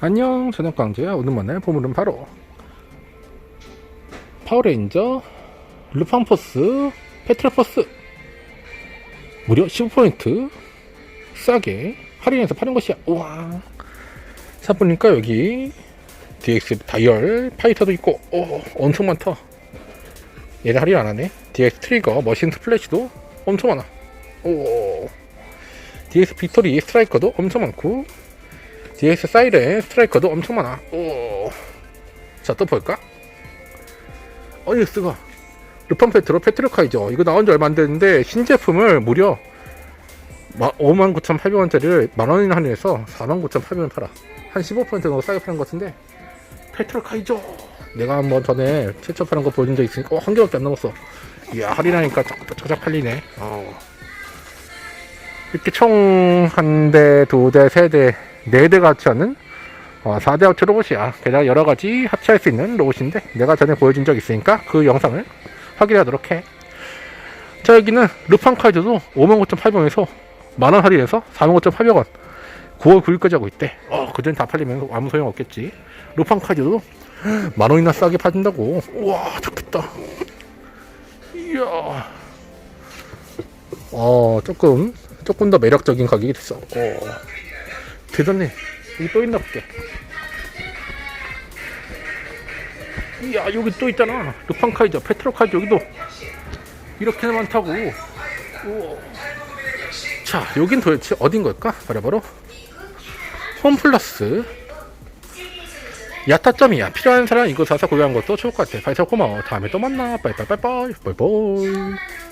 안녕 저녁 강제야. 오늘 만날 보물은 바로 파워레인저 루팡포스 페트라포스. 무려 15포인트 싸게 할인해서 파는 것이야. 우와. 사 보니까 여기 DX 다이얼 파이터도 있고 오 엄청 많다. 얘를 할인 안하네. DX 트리거 머신 스플래시도 엄청 많아. 오. DX 빅토리 스트라이커도 엄청 많고 DS 사이렌 스트라이커도 엄청 많아. 오. 자, 또 볼까? 어니스가 루팡 페트로 페트로카이죠. 이거 나온 지 얼마 안 됐는데 신제품을 무려 59,800원짜리를 만원이나 할인해서 49,800원 팔아. 한 15% 정도 싸게 파는 것 같은데 페트로카이죠. 내가 한번 전에 최초 파는 거 보여준 적 있으니까 어, 한 개밖에 안 남았어. 이야 할인하니까 쫙쫙 팔리네. 어. 이렇게 총 한 대, 두 대, 세 대, 네대 같이 하는 어, 4대 합체 로봇이야. 게다가 여러 가지 합체할 수 있는 로봇인데 내가 전에 보여준 적 있으니까 그 영상을 확인하도록 해. 자 여기는 루팡 카이드도 59,800원에서 만원 할인해서 45,800원 9월 9일까지 하고 있대. 어, 그전 다 팔리면 아무 소용 없겠지. 루팡 카이드도 만 원이나 싸게 파준다고. 우와, 좋겠다. 이야. 어, 조금, 조금 더 매력적인 가격이 됐어. 어. 대단해. 여기 또 있나 볼게. 이야, 여기 또 있잖아. 루팡카이저, 페트로카이저, 여기도 이렇게나 많다고. 우와. 자, 여긴 도대체 어딘 걸까? 바로바로 홈플러스 야타점이야. 필요한 사람 이거 사서 구매한 것도 좋을 것 같아. 발사 고마워. 다음에 또 만나. 빠이빠이빠이빠이. 빠이빠이.